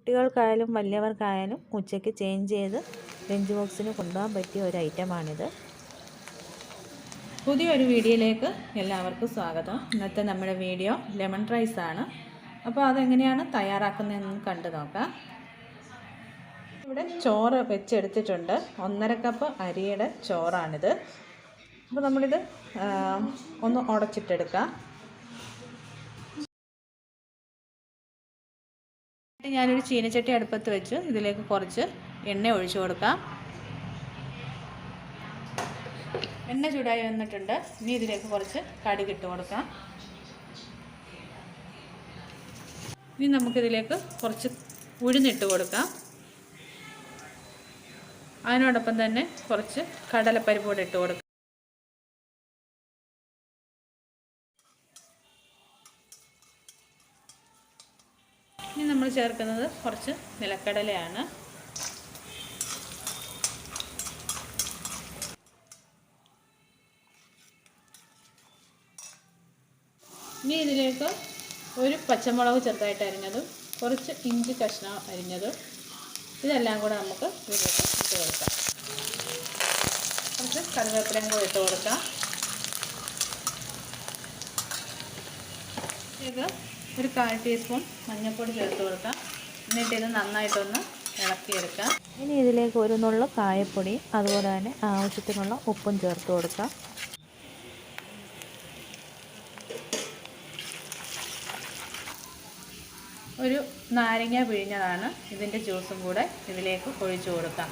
കുട്ടികൾക്കായാലും വലിയവർക്കായാലും ഉച്ചയ്ക്ക് ചേഞ്ച് ചെയ്ത് ലഞ്ച് ബോക്സിന് കൊണ്ടുപോകാൻ പറ്റിയ ഒരു ഐറ്റമാണിത് പുതിയൊരു വീഡിയോയിലേക്ക് എല്ലാവർക്കും സ്വാഗതം. ഇന്നത്തെ നമ്മുടെ വീഡിയോ ലെമൺ റൈസ് ആണ്. അപ്പോൾ അതെങ്ങനെയാണ് തയ്യാറാക്കുന്നതെന്ന് കണ്ടു നോക്കാം. ഇവിടെ ചോറ് വെച്ചെടുത്തിട്ടുണ്ട്. ഒന്നര കപ്പ് അരിയുടെ ചോറാണിത്. അപ്പോൾ നമ്മളിത് ഒന്ന് ഉടച്ചിട്ടെടുക്കാം. ഞാനൊരു ചീനച്ചട്ടി അടുപ്പത്ത് വെച്ച് ഇതിലേക്ക് കുറച്ച് എണ്ണ ഒഴിച്ചു കൊടുക്കാം. എണ്ണ ചൂടായി വന്നിട്ടുണ്ട്. ഇനി ഇതിലേക്ക് കുറച്ച് കടുക് ഇട്ട് കൊടുക്കാം. ഇനി നമുക്കിതിലേക്ക് കുറച്ച് ഉഴുന്നിട്ട് കൊടുക്കാം. അതിനോടൊപ്പം തന്നെ കുറച്ച് കടലപ്പരിപ്പ് കൂടെ ഇട്ട് കൊടുക്കാം. ഇനി നമ്മൾ ചേർക്കുന്നത് കുറച്ച് നിലക്കടലയാണ്. ഇനി ഇതിലേക്ക് ഒരു പച്ചമുളക് ചെറുതായിട്ട് അരിഞ്ഞതും കുറച്ച് ഇഞ്ചി കഷ്ണം അരിഞ്ഞതും ഇതെല്ലാം കൂടെ നമുക്ക് ഇതിലേക്ക് ഇട്ട് കൊടുക്കാം. കുറച്ച് കറിവേപ്പിലയും കൂടെ ഇട്ട് കൊടുക്കാം. ഇത് ഒരു കാൽ ടീസ്പൂൺ മഞ്ഞൾപ്പൊടി ചേർത്ത് കൊടുക്കാം. എന്നിട്ട് ഇത് നന്നായിട്ടൊന്ന് ഇളക്കിയെടുക്കാം. ഇനി ഇതിലേക്ക് ഒരു നുള്ള കായപ്പൊടി അതുപോലെ തന്നെ ആവശ്യത്തിനുള്ള ഉപ്പും ചേർത്ത് കൊടുക്കാം. ഒരു നാരങ്ങ പിഴിഞ്ഞതാണ് ഇതിന്റെ ജ്യൂസും കൂടെ ഇതിലേക്ക് ഒഴിച്ചു കൊടുക്കാം.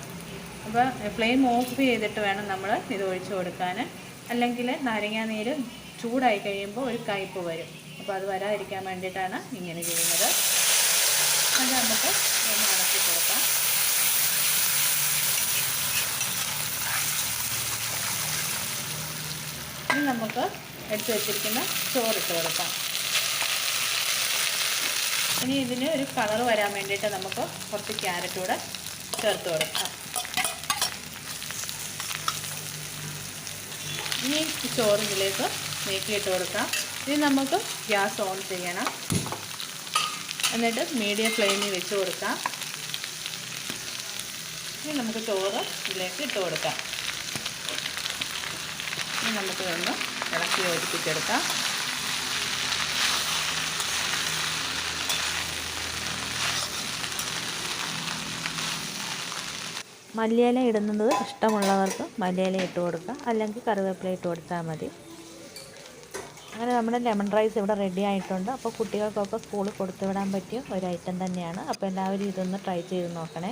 അപ്പോൾ ഫ്ലെയിം ഓഫ് ചെയ്തിട്ട് വേണം നമ്മൾ ഇത് ഒഴിച്ചു കൊടുക്കാൻ. അല്ലെങ്കിൽ നാരങ്ങ നീര് ചൂടായി കഴിയുമ്പോൾ ഒരു കയ്പ്പ് വരും. അപ്പോൾ അത് വരാതിരിക്കാൻ വേണ്ടിയിട്ടാണ് ഇങ്ങനെ ചെയ്യുന്നത്. അത് നമുക്ക് ഒന്ന് അടക്കി കൊടുക്കാം. ഇനി നമുക്ക് എടുത്തു വെച്ചിരിക്കുന്ന ചോറിട്ട് കൊടുക്കാം. ഇനി ഇതിന് ഒരു കളർ വരാൻ വേണ്ടിയിട്ട് നമുക്ക് കുറച്ച് ക്യാരറ്റ് കൂടെ ചേർത്ത് കൊടുക്കാം. ഇനി ഈ ചോറ് ഇതിലേക്ക് നീക്കിയിട്ട് കൊടുക്കാം. ഇനി നമുക്ക് ഗ്യാസ് ഓൺ ചെയ്യണം. എന്നിട്ട് മീഡിയം ഫ്ലെയിമിൽ വെച്ച് കൊടുക്കാം. ഇനി നമുക്ക് ചോറ് ഇതിലേക്ക് ഇട്ട് കൊടുക്കാം. ഇനി നമുക്ക് ഒന്ന് ഇളക്കി ഒഴിപ്പിച്ചെടുക്കാം മല്ലിയില ഇടുന്നത് ഇഷ്ടമുള്ളവർക്ക് മല്ലിയില ഇട്ട് കൊടുക്കാം. അല്ലെങ്കിൽ കറിവേപ്പില ഇട്ട് കൊടുത്താൽ മതി. അങ്ങനെ നമ്മുടെ ലെമൺ റൈസ് ഇവിടെ റെഡി ആയിട്ടുണ്ട്. അപ്പോൾ കുട്ടികൾക്കൊക്കെ സ്കൂളിൽ കൊടുത്തു വിടാൻ പറ്റിയ ഒരു ഐറ്റം തന്നെയാണ്. അപ്പോൾ എല്ലാവരും ഇതൊന്ന് ട്രൈ ചെയ്ത് നോക്കണേ.